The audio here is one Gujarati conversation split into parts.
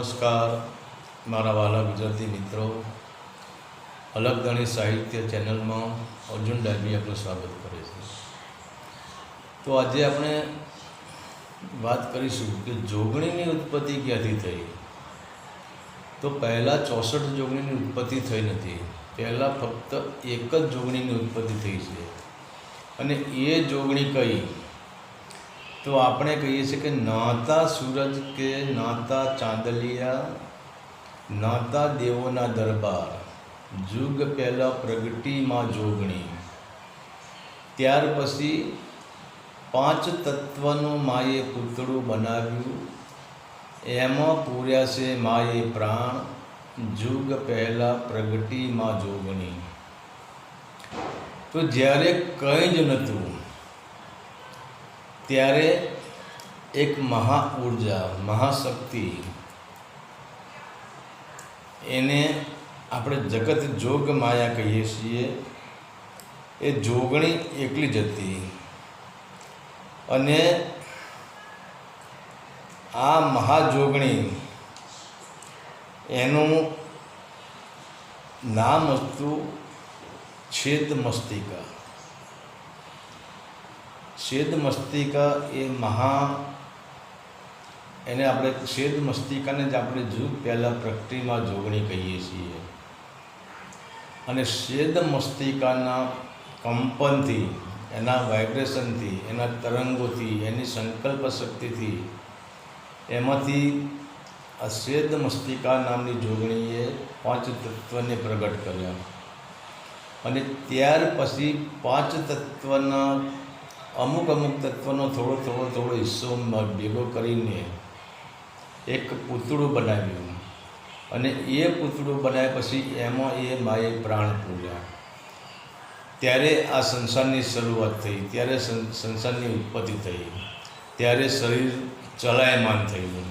નમસ્કાર. મારા વાલા ગુજરાતી મિત્રો અલગદણી સાહિત્ય ચેનલમાં અર્જુન ડાયબી આપનું સ્વાગત કરે છે. તો આજે આપણે વાત કરીશું કે જોગણીની ઉત્પત્તિ ક્યાંથી થઈ? તો પહેલાં ચોસઠ જોગણીની ઉત્પત્તિ થઈ નથી. પહેલાં ફક્ત એક જ જોગણીની ઉત્પત્તિ થઈ છે. અને એ જોગણી કઈ? તો આપણે કહીએ છીએ કે નાતા સૂરજ કે નાતા ચાંદલિયા, નાતા દેવોના દરબાર, જુગ પહેલાં પ્રગટીમાં જોગણી. ત્યાર પછી પાંચ તત્વનું માએ પૂતળું બનાવ્યું. એમાં પૂર્યા છે માએ પ્રાણ, જુગ પહેલાં પ્રગટીમાં જોગણી. તો જ્યારે કંઈ જ નહોતું ત્યારે એક મહા ઊર્જા, મહાશક્તિ, એને આપણે જગત જોગ માયા કહીએ છીએ. એ જોગણી એકલી જ હતી. અને આ મહાજોગણી એનું નામ હતું છેદ મસ્તિકા શેદ મસ્તિકા એ મહા એને આપણે શેદ મસ્તિકાને જ આપણે જુગ પહેલાં પ્રકૃતિમાં જોગણી કહીએ છીએ. અને શેદ મસ્તિકાના કંપનથી, એના વાઇબ્રેશનથી, એના તરંગોથી, એની સંકલ્પ શક્તિથી, એમાંથી આ શેદ મસ્તિકા નામની જોગણીએ પાંચ તત્વને પ્રગટ કર્યા. અને ત્યાર પછી પાંચ તત્વના અમુક અમુક તત્વનો થોડો થોડો થોડો હિસ્સો ભેગો કરીને એક પૂતળું બનાવ્યું. અને એ પૂતળું બનાવ્યા પછી એમાં એ માએ પ્રાણ પૂર્યા. ત્યારે આ સંસારની શરૂઆત થઈ, ત્યારે સંસારની ઉત્પત્તિ થઈ, ત્યારે શરીર ચલાયમાન થયું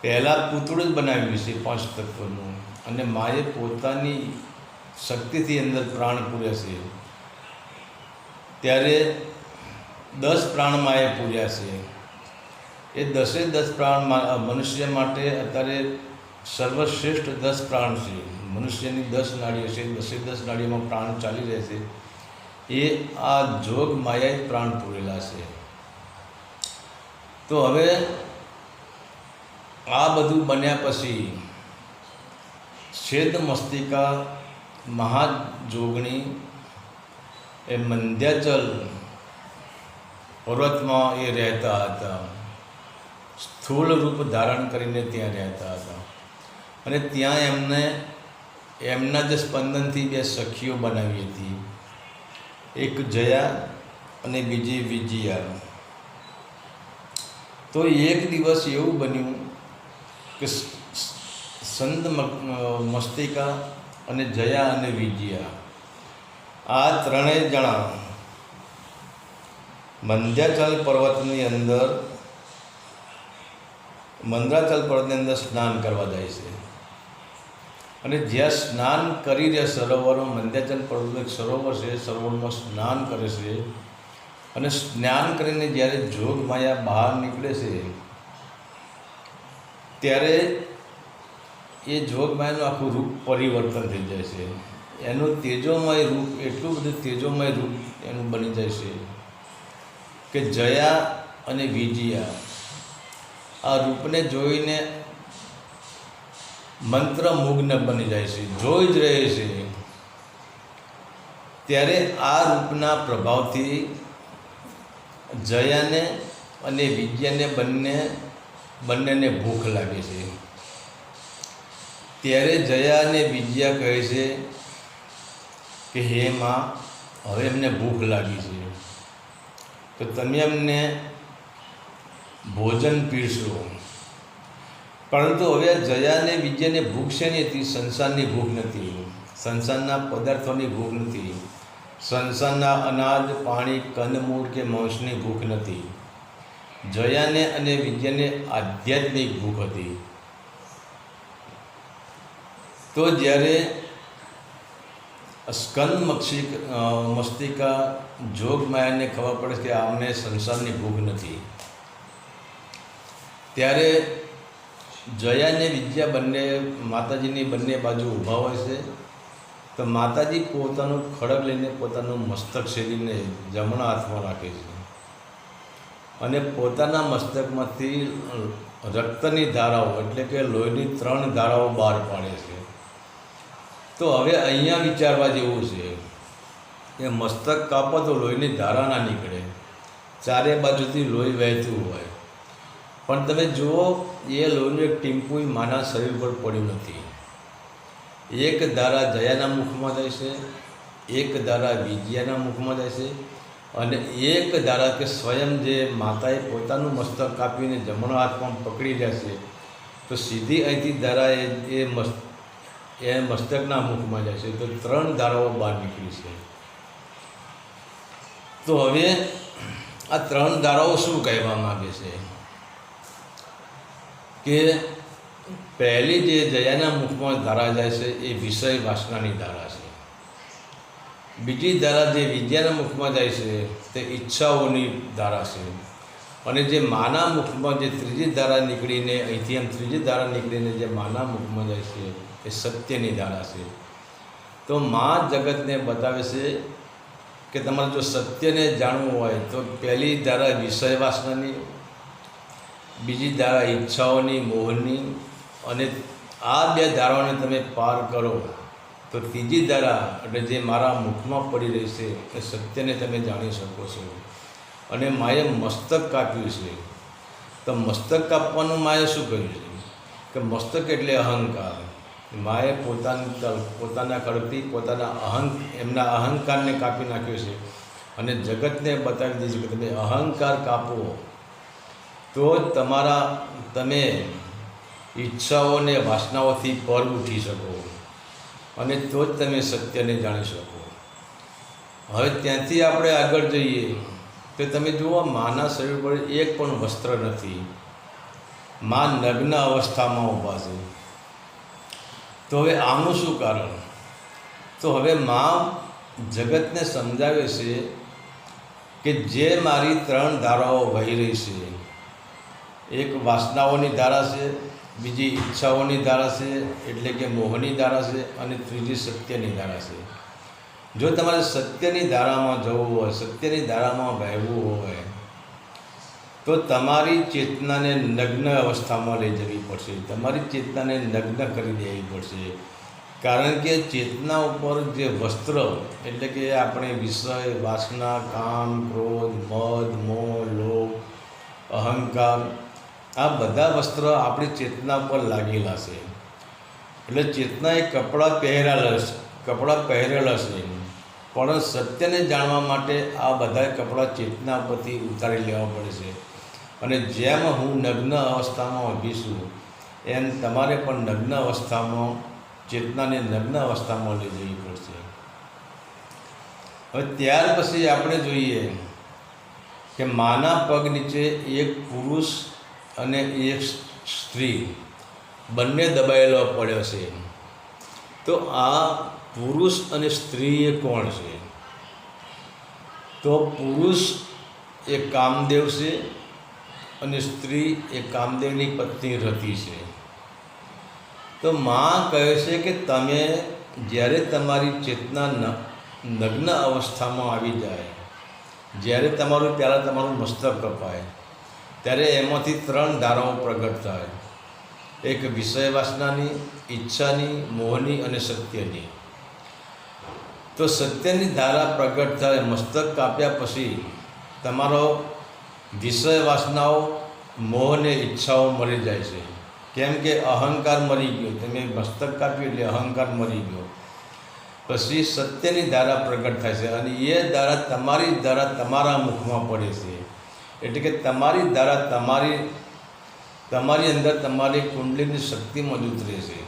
પહેલાં પૂતળું જ બનાવ્યું છે પાંચ તત્વનું. અને માએ પોતાની શક્તિથી અંદર પ્રાણ પૂર્યા છે. ત્યારે દસ પ્રાણમાં એ પૂર્યા છે. એ દસે દસ પ્રાણ મનુષ્ય માટે અત્યારે સર્વશ્રેષ્ઠ દસ પ્રાણ છે. મનુષ્યની દસ નાળીઓ છે, દસે દસ નાળીઓમાં પ્રાણ ચાલી રહે છે. એ આ જોગ માયાએ પ્રાણ પૂરેલા છે. તો હવે આ બધું બન્યા પછી છેદ મસ્તિકા મહાજોગણી એ મંદ્યાચલ પર્વતમાં એ રહેતા હતા. સ્થૂળ રૂપ ધારણ કરીને ત્યાં રહેતા હતા. અને ત્યાં એમને એમના જ સ્પંદનથી બે સખીઓ બનાવી હતી. એક જયા અને બીજી વિજયા. તો એક દિવસ એવું બન્યું કે સંત મસ્તિકા અને જયા અને વિજયા આ ત્રણેય જણા મંદ્યાચલ પર્વતની અંદર મંદ્રાચલ પર્વતની અંદર સ્નાન કરવા જાય છે. અને જ્યાં સ્નાન કરી રહ્યા સરોવરમાં મંદ્યાચલ પર્વતનું એક સરોવર છે, સરોવરમાં સ્નાન કરે છે અને સ્નાન કરીને જ્યારે જોગમાયા બહાર નીકળે છે, ત્યારે એ જોગમાયાનું આખું રૂપ પરિવર્તન થઈ જાય છે. એનું તેજોમય રૂપ, એટલું બધું તેજોમય રૂપ એનું બની જાય છે કે જયા અને વિજયા. આ રૂપને જોઈને મંત્રમુગ્ન બની જાય છે, જોઈ જ રહે છે. ત્યારે આ રૂપના પ્રભાવથી જયાને અને વિજ્ઞાને બંને, બંનેને ભૂખ લાગે છે. ત્યારે જયા અને વિજયા કહે છે કે હે માં, હવે એમને ભૂખ લાગી છે. તો તમે અમને ભોજન પીરશો પરંતુ હવે જયાને વિજયને ભૂખ છે ને હતી સંસારની ભૂખ નથી. સંસારના પદાર્થોની ભૂખ નથી. સંસારના અનાજ, પાણી કંદમૂળ કે માંસની ભૂખ નથી. જયાને અને વિજયને આધ્યાત્મિક ભૂખ હતી. તો જ્યારે સ્કંદ મક્ષિક મસ્તિકા જોગ માયાને ખબર પડે કે આમને સંસારની ભૂખ નથી. ત્યારે જયા અને વિદ્યા બંને, માતાજીની બંને બાજુ ઊભા હોય છે. તો માતાજી પોતાનું ખડગ લઈને પોતાનું મસ્તક શેરીને જમણા હાથમાં રાખે છે. અને પોતાના મસ્તકમાંથી રક્તની ધારાઓ, એટલે કે લોહીની ત્રણ ધારાઓ બહાર પાડે છે. તો હવે અહીંયા વિચારવા જેવું છે કે મસ્તક કાપો તો લોહીની ધારા ના નીકળે. ચારે બાજુથી લોહી વહેતું હોય. પણ તમે જુઓ, એ લોહીનું એક ટીમ્પુય માના શરીર પર પડ્યું નથી. એક ધારા જયાના મુખમાં જાય છે, એક ધારા વિજયાના મુખમાં જાય છે અને એક ધારા કે સ્વયં જે માતાએ પોતાનું મસ્તક કાપીને જમણો હાથમાં પકડી લે છે, તો સીધી અહીંથી ધારા એ મસ્ત એ મસ્તકના મુખમાં જાય છે. તો ત્રણ ધારાઓ બહાર નીકળી છે. તો હવે આ ત્રણ ધારાઓ શું કહેવા માગે છે? કે પહેલી જે જયાના મુખમાં ધારા જાય છે એ વિષય વાસનાની ધારા છે. બીજી ધારા જે વિદ્યાના મુખમાં જાય છે તે ઈચ્છાઓની ધારા છે. અને જે માના મુખમાં જે ત્રીજી ધારા નીકળીને, અહીંથી આમ ત્રીજી ધારા નીકળીને જે માના મુખમાં જાય છે, એ સત્યની ધારા છે. તો મા જગતને બતાવે છે કે તમારે જો સત્યને જાણવું હોય, તો પહેલી ધારા વિષય વાસનાની બીજી ધારા ઈચ્છાઓની, મોહની, અને આ બે ધારાઓને તમે પાર કરો, તો ત્રીજી ધારા એટલે જે મારા મુખમાં પડી રહી છે, એ સત્યને તમે જાણી શકો છો. અને માએ મસ્તક કાપ્યું છે. તો મસ્તક કાપવાનું માએ શું કર્યું છે? કે મસ્તક એટલે અહંકાર. માએ પોતાની પોતાના કરતી પોતાના અહં એમના અહંકારને કાપી નાખ્યો છે. અને જગતને બતાવી દીધું કે તમે અહંકાર કાપો. તો જ તમારા, તમે ઈચ્છાઓને વાસનાઓથી પર ઉઠી શકો. અને તો જ તમે સત્યને જાણી શકો. હવે ત્યાંથી આપણે આગળ જઈએ. કે તમે જુઓ, માના શરીર પર એક પણ વસ્ત્ર નથી. મા નગ્ન અવસ્થામાં ઊભા છે. તો હવે આનું શું કારણ? તો હવે મા જગતને સમજાવે છે કે જે મારી ત્રણ ધારાઓ વહી રહી છે. એક વાસનાઓની ધારા છે, બીજી ઈચ્છાઓની ધારા છે, એટલે કે મોહની ધારા છે અને ત્રીજી સત્યની ધારા છે. જો તમારે સત્યની ધારામાં જવું હોય, સત્યની ધારામાં વહેવું હોય, તો તમારી ચેતનાને નગ્ન અવસ્થામાં લઈ જવી પડશે. તમારી ચેતનાને નગ્ન કરી દેવી પડશે. કારણ કે ચેતના ઉપર જે વસ્ત્ર, એટલે કે આપણે વિષય, વાસના, કામ, ક્રોધ, મદ, મોહ, લોભ, અહંકાર, આ બધા વસ્ત્ર આપણી ચેતના પર લાગેલા છે. એટલે ચેતના એ કપડાં પહેરેલા છે કપડાં પહેરેલા છે. પણ સત્યને જાણવા માટે આ બધા કપડાં ચેતના પરથી ઉતારી લેવા પડે છે. અને જેમ હું નગ્ન અવસ્થામાં ઊભી છું, એમ તમારે પણ નગ્ન અવસ્થામાં, ચેતનાને નગ્ન અવસ્થામાં લઈ જવી પડશે. હવે ત્યાર પછી આપણે જોઈએ કે માના પગ નીચે એક પુરુષ અને એક સ્ત્રી બંને દબાયેલો પડ્યો છે. તો આ પુરુષ અને સ્ત્રી એ કોણ છે? તો પુરુષ એ કામદેવ છે અને સ્ત્રી એ કામદેવની પત્ની રતિ છે. તો માં કહે છે કે તમે જ્યારે તમારી ચેતના નગ્ન અવસ્થામાં આવી જાય, જ્યારે તમારું પહેલાં તમારું મસ્તક કપાય, ત્યારે એમાંથી ત્રણ ધારાઓ પ્રગટ થાય. એક વિષય વાસનાની, ઈચ્છાની, મોહની અને સત્યની. તો સત્યની ધારા પ્રગટ થાય, મસ્તક કાપ્યા પછી તમારો વિષય વાસનાઓ, મોહ અને ઈચ્છાઓ મરી જાય છે. કેમ કે અહંકાર મરી ગયો. તમે મસ્તક કાપ્યું એટલે અહંકાર મરી ગયો. પછી સત્યની ધારા પ્રગટ થાય છે અને એ ધારા તમારી ધારા તમારા મુખમાં પડે છે. એટલે કે તમારી ધારા તમારી તમારી અંદર તમારી કુંડલીની શક્તિ મજબૂત રહેશે.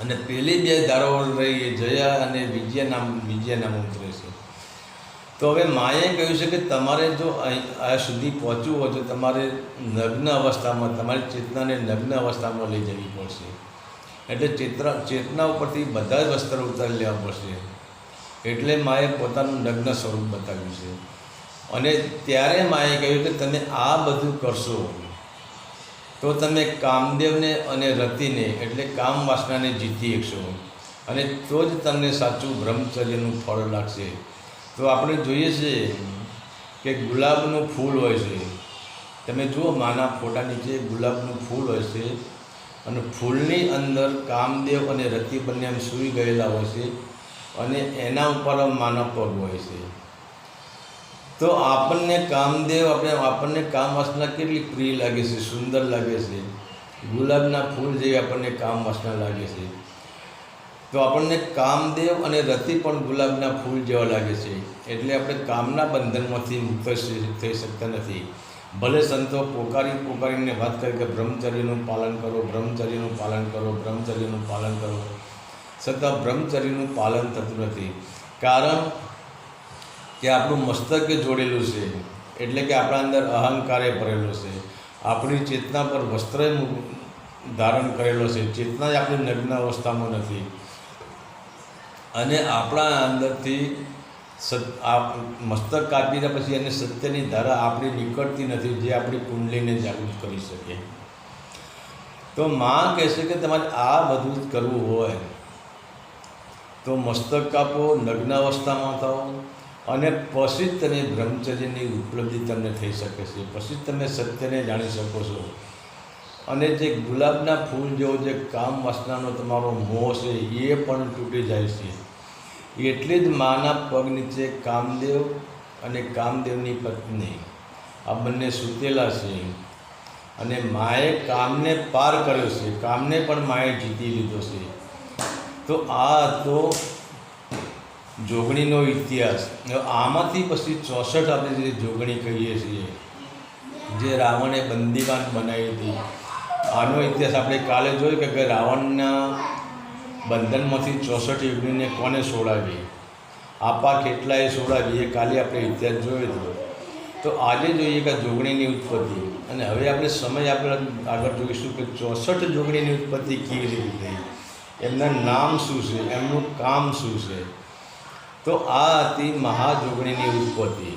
અને પેલી બે ધારાઓ રહી જયા અને વિજય નામ વિજય નામ ઉતરે તો હવે માએ કહ્યું છે કે તમારે જો આ સુધી પહોંચવું હોય તો તમારે નગ્ન અવસ્થામાં, તમારી ચેતનાને નગ્ન અવસ્થામાં લઈ જવી પડશે. એટલે ચેતના ચેતના ઉપરથી બધા જ વસ્ત્ર ઉતારી લેવા પડશે. એટલે માએ પોતાનું નગ્ન સ્વરૂપ બતાવ્યું છે. અને ત્યારે માએ કહ્યું કે તમે આ બધું કરશો. તો તમે કામદેવને અને રતિને, એટલે કામ વાસનાને જીતી શકશો અને તો જ તમને સાચું બ્રહ્મચર્યનું ફળ લાગશે. તો આપણે જોઈએ છે કે ગુલાબનું ફૂલ હોય છે. તમે જુઓ માના ફોટા નીચે, ગુલાબનું ફૂલ હોય છે. અને ફૂલની અંદર કામદેવ અને રતિ બંને એમ સૂઈ ગયેલા હોય છે. અને એના ઉપર માનવ પગ હોય છે. તો આપણને કામદેવ આપણે, આપણને કામ વાસના કેટલી પ્રિય લાગે છે, સુંદર લાગે છે. ગુલાબના ફૂલ જેવી આપણને કામ વાસના લાગે છે. તો આપણને કામદેવ અને રતિ પણ ગુલાબના ફૂલ જેવા લાગે છે. એટલે આપણે કામના બંધનમાંથી મુક્ત થઈ શકતા નથી. ભલે સંતો પોકારી, પોકારીને વાત કરે કે બ્રહ્મચર્યનું પાલન કરો, બ્રહ્મચર્યનું પાલન કરો, બ્રહ્મચર્યનું પાલન કરો. છતાં બ્રહ્મચર્યનું પાલન થતું નથી. કારણ કે આપણું મસ્તક જોડેલું છે, એટલે કે આપણા અંદર અહંકારે ભરેલો છે. આપણી ચેતના પર વસ્ત્ર ધારણ કરેલો છે. ચેતના જ આપણી નગ્ન અવસ્થામાં નથી. અને આપણા અંદરથી મસ્તક કાપીને પછી એને સત્યની ધારા આપણી નીકળતી નથી, જે આપણી કુંડલીને જાગૃત કરી શકે. તો માં કહેશે કે તમારે આ બધું જ કરવું હોય. તો મસ્તક કાપો, નગ્ન અવસ્થામાં થાઓ. અને પછી તમે બ્રહ્મચર્યની ઉપલબ્ધિ તમને થઈ શકે છે. પછી તમે સત્યને જાણી શકો છો. અને જે ગુલાબના ફૂલ જેવો જે કામ વાસનાનો તમારો મોહ છે, એ પણ તૂટી જાય છે. એટલે જ માના પગ નીચે કામદેવ અને કામદેવની પત્ની, આ બંને સૂતેલા છે. અને માએ કામને પાર કર્યો છે. કામને પણ માએ જીતી લીધો છે. તો આ હતો જોગણીનો ઇતિહાસ. આમાંથી પછી ચોસઠ આપણે જે જોગણી કહીએ છીએ, જે રાવણે બંદીવાન બનાવી હતી, આનો ઇતિહાસ આપણે કાલે જોયું કે રાવણના બંધનમાંથી ચોસઠ યુગણીને કોને છોડાવી આપા કેટલાએ છોડાવી એ કાલે આપણે ઇતિહાસ જોયો હતો. તો આજે જોઈએ કે જોગણીની ઉત્પત્તિ. અને હવે આપણે સમય આપણે આગળ જોઈશું કે ચોસઠ જોગણીની ઉત્પત્તિ કેવી રીતે થઈ? એમના નામ શું છે? એમનું કામ શું છે? તો આ હતી મહાજોગણીની ઉત્પત્તિ